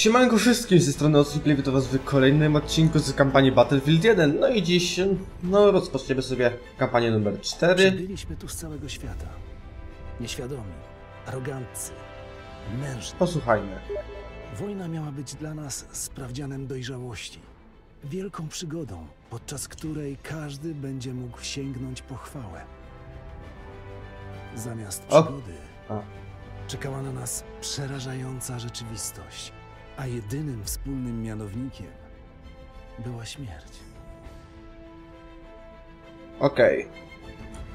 Siemanko wszystkim, ze strony Osliplay, witam was w kolejnym odcinku z kampanii Battlefield 1. No i dziś, no rozpoczniemy sobie kampanię numer 4. Przybyliśmy tu z całego świata. Nieświadomi, aroganccy, mężni. Posłuchajmy. Wojna miała być dla nas sprawdzianem dojrzałości. Wielką przygodą, podczas której każdy będzie mógł sięgnąć po chwałę. Zamiast O. przygody czekała na nas przerażająca rzeczywistość, a jedynym wspólnym mianownikiem była śmierć. Okej.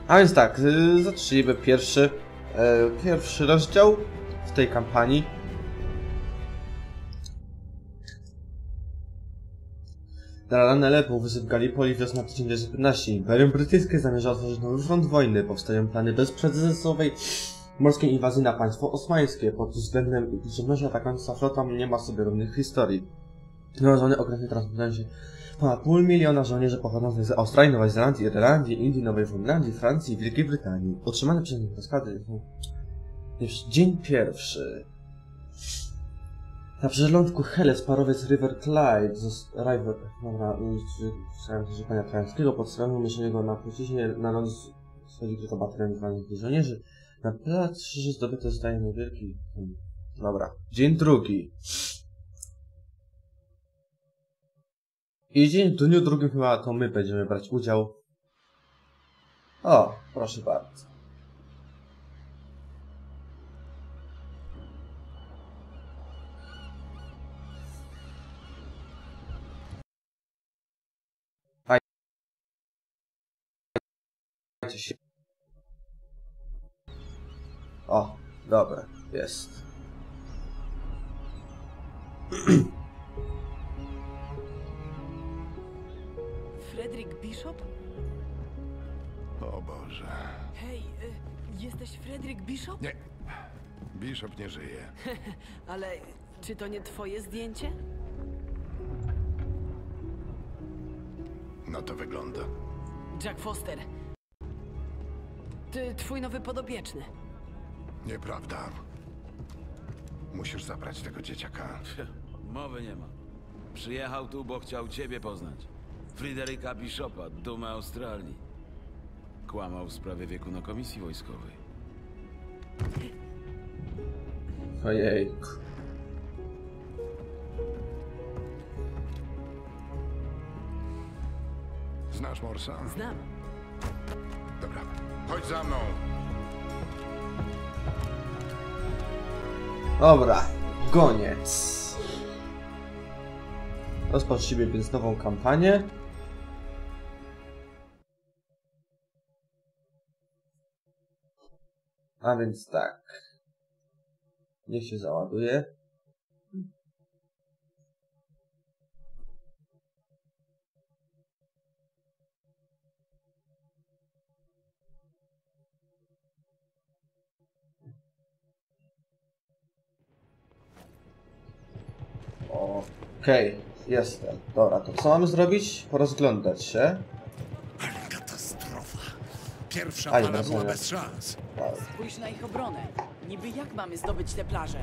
A więc tak, y, zacznijmy pierwszy, e, pierwszy rozdział w tej kampanii. Na ranę lepą wysyp Gallipoli wiosna 1915. Imperium Brytyjskie zamierza otworzyć nowy front wojny. Powstają plany bezprecedensowej morskiej inwazji na państwo osmańskie. Pod względem liczebności atakująca flota nie ma sobie równych historii. Nałożone okręty transportują się ponad pół miliona żołnierzy pochodzących z Australii, Nowej Zelandii, Irlandii, Indii, Nowej Fundlandii, Francji i Wielkiej Brytanii. Utrzymane przez nich rozkłady. Już dzień pierwszy. Na przylądku Helles parowiec River Clyde, zos- River, dobra, słyszałem że pana Krańskiego, podstawiono umieszczenie go na płciźnie na lądzie schodzi baterią zwanych żołnierzy. Na plac krzyży zdobyte zostaje niewielki. Dobra. Dzień drugi. I dzień w dniu drugim chyba to my będziemy brać udział. O, proszę bardzo. Się. O, dobra, jest. Frederick Bishop? O Boże. Hej, y, jesteś Frederick Bishop? Nie. Bishop nie żyje. Ale czy to nie twoje zdjęcie? No to wygląda. Jack Foster. Ty, twój nowy podobieczny. Nieprawda. Musisz zabrać tego dzieciaka. Mowy nie ma. Przyjechał tu, bo chciał ciebie poznać. Fryderyka Bishopa, dumę Australii. Kłamał w sprawie wieku na komisji wojskowej. Ojejku. Znasz Morsa? Znam. Dobra. Chodź za mną. Dobra, goniec. Rozpocznijmy więc nową kampanię. A więc tak. Niech się załaduje. Okej, jestem. Dobra, to co mamy zrobić? Porozglądać się. Katastrofa. Pierwsza Aj, fala była bez szans. Tak. Spójrz na ich obronę. Niby jak mamy zdobyć te plaże?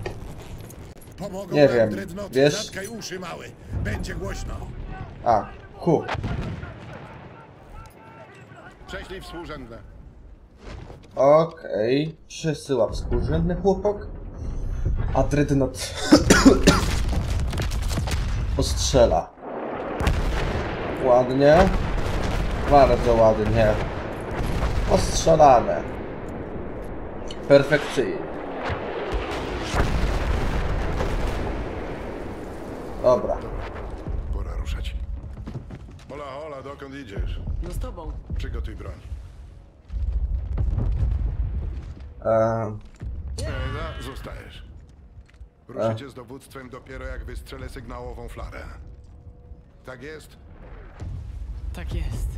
Pomogą Nie wiem, wiesz- Zatkaj uszy, mały. Będzie głośno. A, ku. Prześlij współrzędne. Okej. Przesyła współrzędny chłopak. A Dreadnought ostrzela. Ładnie. Bardzo ładnie. Ostrzelane. Perfekcyjnie. Dobra. Pora ruszać. Hola, hola, dokąd idziesz? No z tobą. Przygotuj broń. Ehm, E, no, zostajesz. Ruszycie z dowództwem dopiero jak wystrzelę sygnałową flarę. Tak jest? Tak jest.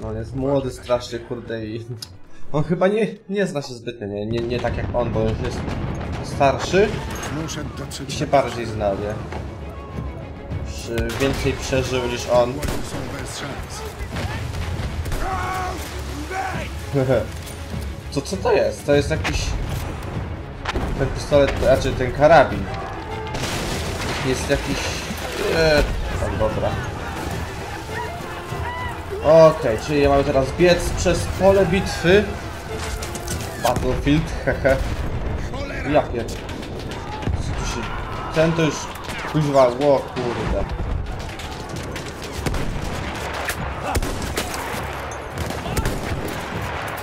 no on jest młody strasznie, kurde i... On chyba nie, nie zna się zbytnio, nie, nie, nie tak jak on, bo już jest starszy Muszę i dotrzeć. się bardziej zna, nie? Już y, więcej przeżył niż on. Oni są bez szans. Co, co to jest? To jest jakiś... Ten pistolet, znaczy ten karabin. jest jakiś... Eee, dobra. Okej, czyli mamy teraz biec przez pole bitwy. Battlefield, hehe. Jakie? Ten to już... Kuźwa, ło, kurde.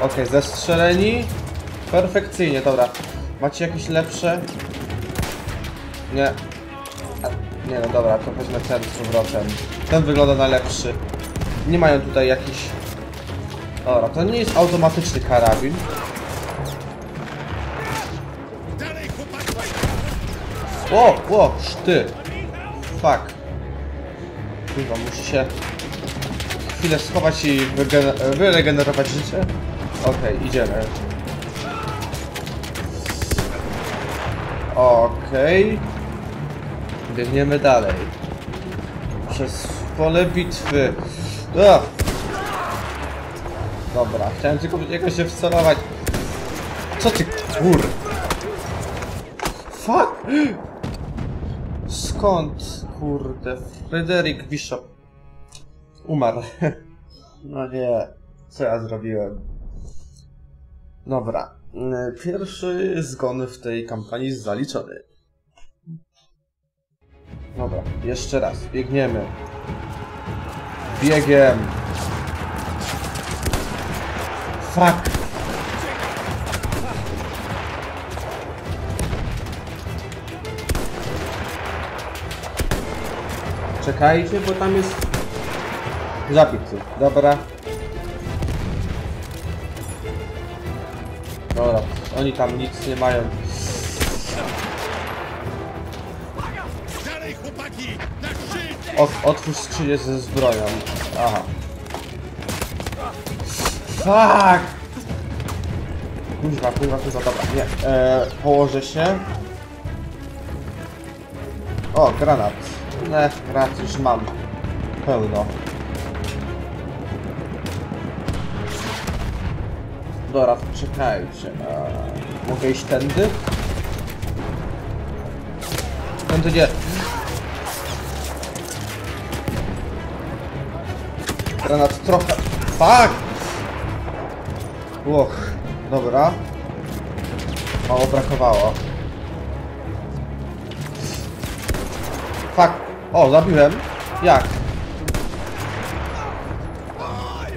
Okej, zestrzeleni. Perfekcyjnie, dobra. Macie jakieś lepsze? Nie. A, nie no dobra, to wezmę ten z powrotem. Ten wygląda najlepszy. Nie mają tutaj jakichś... Dobra, to nie jest automatyczny karabin. O, o, szty. Fuck. Kurwa, muszę się chwilę schować i wyregenerować życie. Okej, idziemy. Okej. Biegniemy dalej. Przez pole bitwy. A! Dobra, chciałem tylko niego się wcelować. Co ty kur... Fuck! Skąd, kurde, Fryderyk Bishop umarł. No nie, co ja zrobiłem? Dobra, pierwszy zgon w tej kampanii zaliczony. Dobra, jeszcze raz, biegniemy. Biegiem. Fuck. Czekajcie, bo tam jest zabity. Dobra. Oni tam nic nie mają. Dalej, chłopaki! Na szczyt! O, otwórz skrzynię ze zbroją. Aha. Fuck! Kurwa, kurwa, kurwa, dobra, nie. E, położę się. O, granat. Ne, granat już mam. Pełno. Dobra, czekajcie. E, mogę iść tędy? Tędy nie. Granat trochę... Fuck! Łoch, dobra. Mało brakowało. Fuck! O, zabiłem. Jak?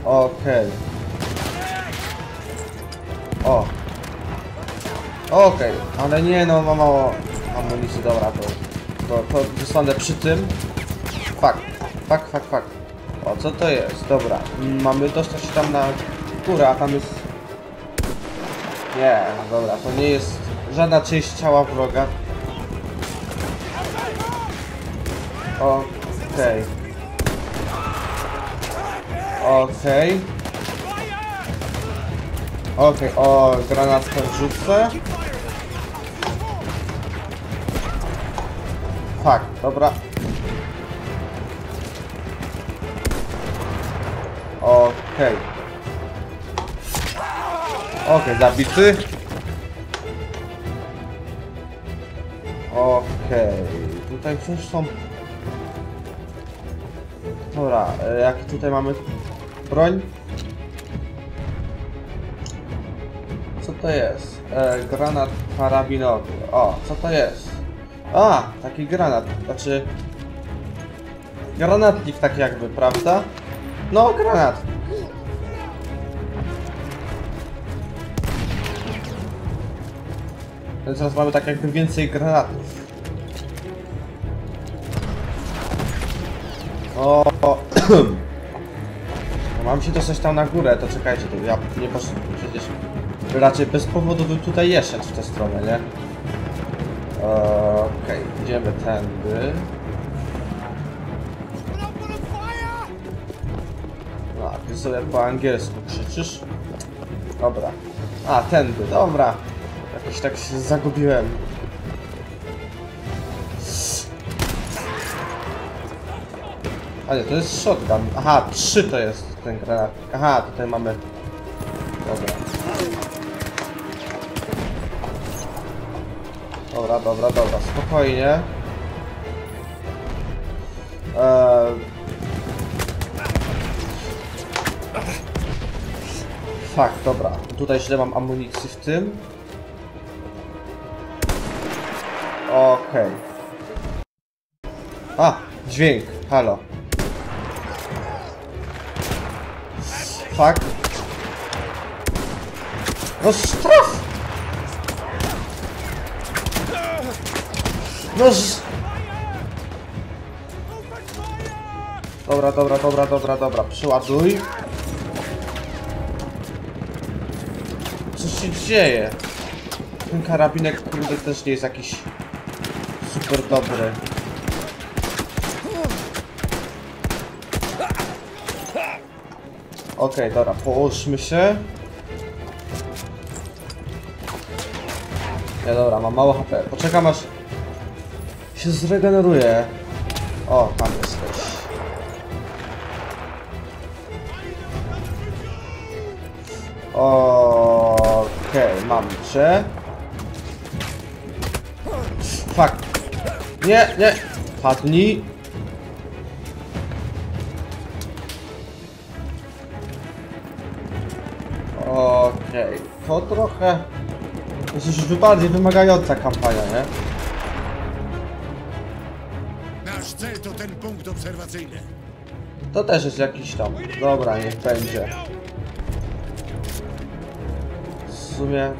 Okej. O. Okej, ale nie no, ma mało amunicji, dobra, to, to, to zostanę przy tym. Fuck, fuck, fuck, fuck. O, co to jest? Dobra, mamy dostać się tam na górę, a tam jest... Nie, dobra, to nie jest żadna część ciała wroga. Okej. Okej. Okej, o, granatkę wrzucę. Tak, dobra. Okej. Okej, zabity. Okej, tutaj wciąż są... Dobra, e, jak tutaj mamy broń? To jest? E, granat karabinowy. O, co to jest? A, taki granat, znaczy... Granatnik tak jakby, prawda? No, granat. Więc teraz mamy tak jakby więcej granatów. O, Mam się dostać tam na górę, to czekajcie, to ja nie poszedłem raczej bez powodu bym tutaj nie szedł w tę stronę, nie? Okej, idziemy tędy. A ty sobie po angielsku krzyczysz? Dobra. A, tędy, dobra. Jakoś tak się zagubiłem. A nie, to jest shotgun. Aha, trzy to jest ten granat. Aha, tutaj mamy... Dobra. Dobra, dobra, dobra, spokojnie. Eee... Dobra. Tutaj źle mam amunicji w tym. Okej. A, dźwięk. Halo. Fak. No straf! No z... Dobra, dobra, dobra, dobra, dobra. Przyładuj. Co się dzieje? Ten karabinek kurde też nie jest jakiś super dobry. Okej, dobra, połóżmy się. Nie, dobra, mam mało HP. Poczekam aż się zregeneruje. O, tam jesteś. Okej, mam cię. Fuck. Nie, nie. Padnij. Okej, to trochę... To jest już bardziej wymagająca kampania, nie? Ten punkt obserwacyjny. To też jest jakiś tam. Dobra, niech będzie. W sumie...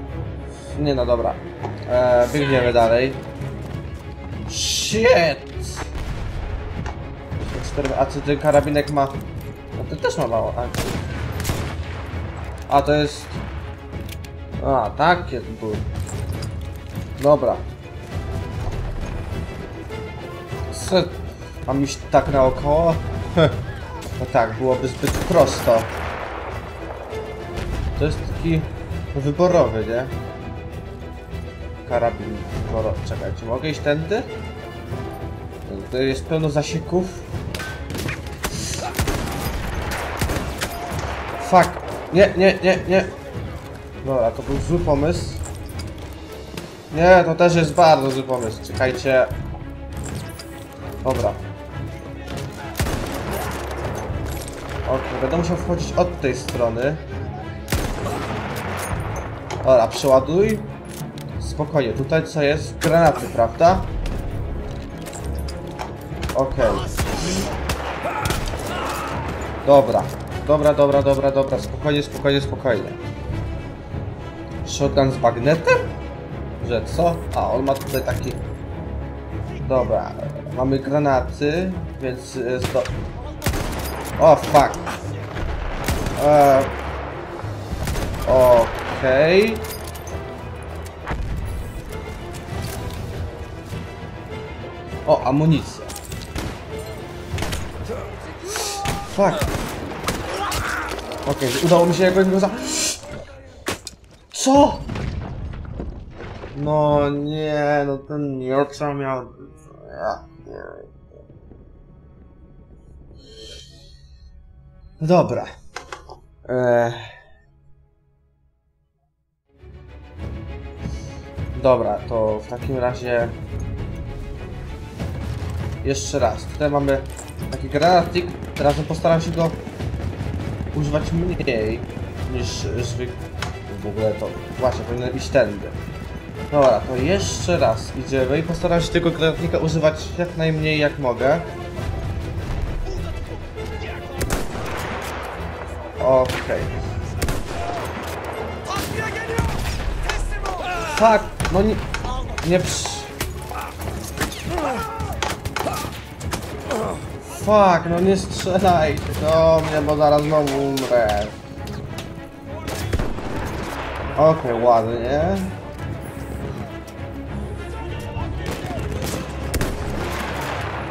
Nie no, dobra. Eee, biegniemy dalej. Shit! A czy ten karabinek ma... No to też ma mało akcji. A to jest... A, takie to były. Dobra. Co? Mam iść tak naokoło? No tak, byłoby zbyt prosto. To jest taki wyborowy, nie? Karabin wyborowy. Czekajcie, mogę iść tędy? To jest pełno zasieków. Fuck! Nie, nie, nie, nie! Dobra, to był zły pomysł. Nie, to też jest bardzo zły pomysł. Czekajcie. Dobra. Okej, będę musiał wchodzić od tej strony. Dobra, przeładuj. Spokojnie, tutaj co jest? Granaty, prawda? Okej. Dobra. Dobra, dobra, dobra, dobra. Spokojnie, spokojnie, spokojnie. Shotgun z magnetem? Że co? A, on ma tutaj taki... Dobra. Mamy granaty, więc... O, fuck. Eee... Okej. O, amunicja. Fuck. Okej, udało mi się jakoś go za... Co? No nie, no ten Miocza miał... Ja, nie. Dobra. Eee. Dobra, to w takim razie... Jeszcze raz. Tutaj mamy taki granatnik. Teraz postaram się go używać mniej niż zwykle. W ogóle to właśnie powinno iść tędy. Dobra, to jeszcze raz idziemy i postaram się tego granatnika używać jak najmniej jak mogę. Okej. Fuck, no nie... Nie przy... Fuck, no nie strzelaj do mnie, bo zaraz znowu umrę. Okej, ładnie.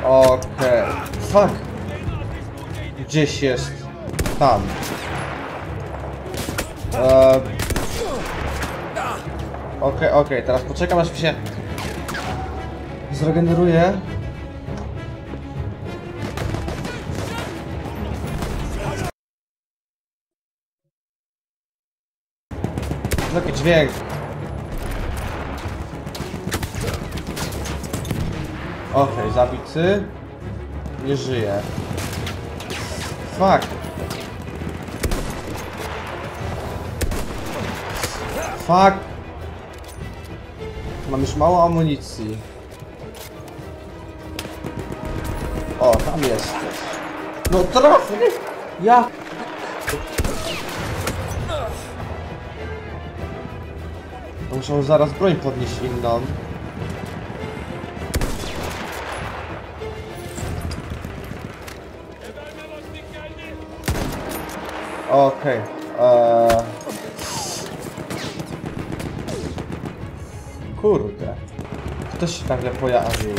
Okej. Fuck. Gdzieś jest. Tam. Eee... Okej, okej, teraz poczekam aż mi się zregeneruje. Taki dźwięk. Okej, zabity. nie żyje. Fuck. Fuck. Mam już mało amunicji. O, tam jesteś. No trafię! Ja... Muszę zaraz broń podnieść inną. Okej. eee. Kurde. Ktoś się nagle pojawił.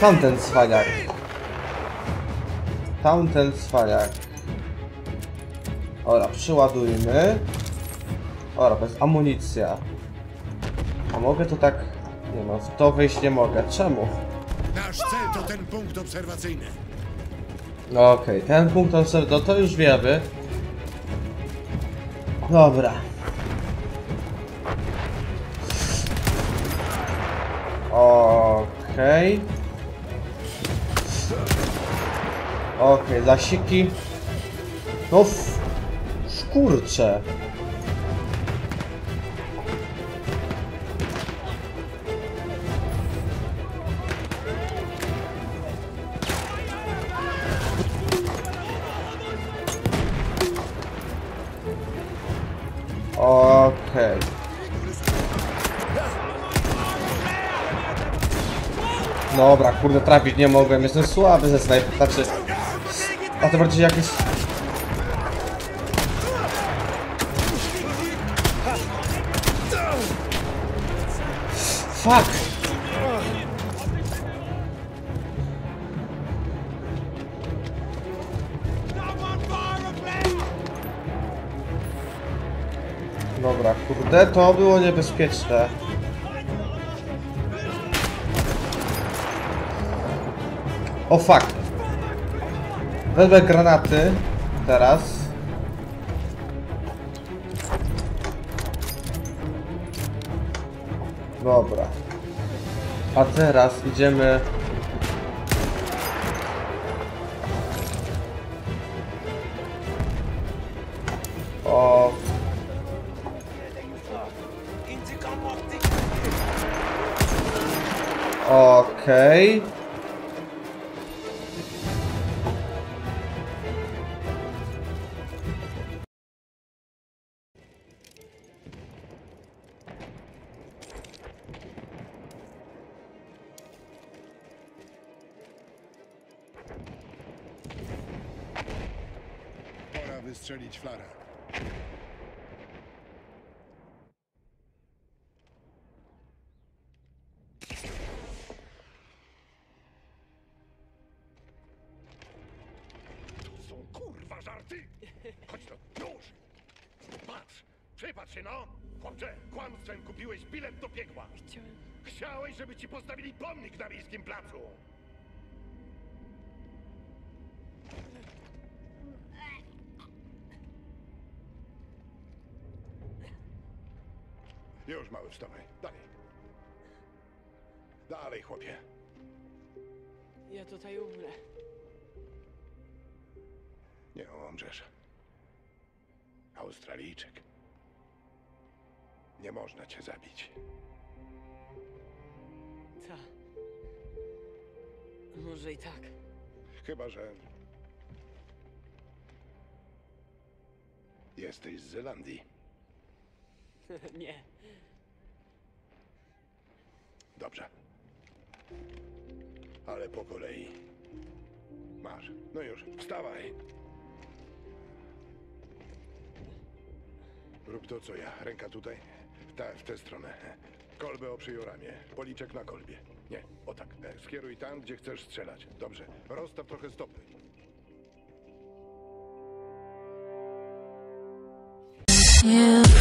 Tamten cwaniak. Tamten cwaniak. Ora, przyładujmy. Ora, to jest amunicja. A mogę to tak... Nie no, w to wejść nie mogę. Czemu? Nasz cel to ten punkt obserwacyjny. No okej, ten punkt obserw- no to już wiemy. Dobra. Okej. Okej, zasiki. No f... Szkurcze. Dobra, kurde, trafić nie mogłem. Jestem słaby ze snajper. Znaczy... A to bardziej jakieś... Fuck! Dobra, kurde, to było niebezpieczne. O fuck! Wezmę granaty. Teraz. Dobra. A teraz idziemy... O... Okej. Pora wystrzelić flarę. Są kurwa żarty! Chodź to, już! Patrz! Przypatrz się, no! Chłopcze, kłamstwem kupiłeś bilet do piekła! Chciałem... Chciałeś, żeby ci postawili pomnik na miejskim placu! Już, mały, wstawaj. Dalej. Dalej, chłopie. Ja tutaj umrę. Nie umrzesz. Australijczyk. Nie można cię zabić. Ta. Może i tak. Chyba, że... Jesteś z Zelandii. Nie. Dobrze. Ale po kolei. Masz. No już, wstawaj. Rób to, co ja. Ręka tutaj. Tak, w tę stronę. Kolbę oprzyj o ramię. Policzek na kolbie. Nie, o tak. E, Skieruj tam, gdzie chcesz strzelać. Dobrze. Rozstaw trochę stopy. You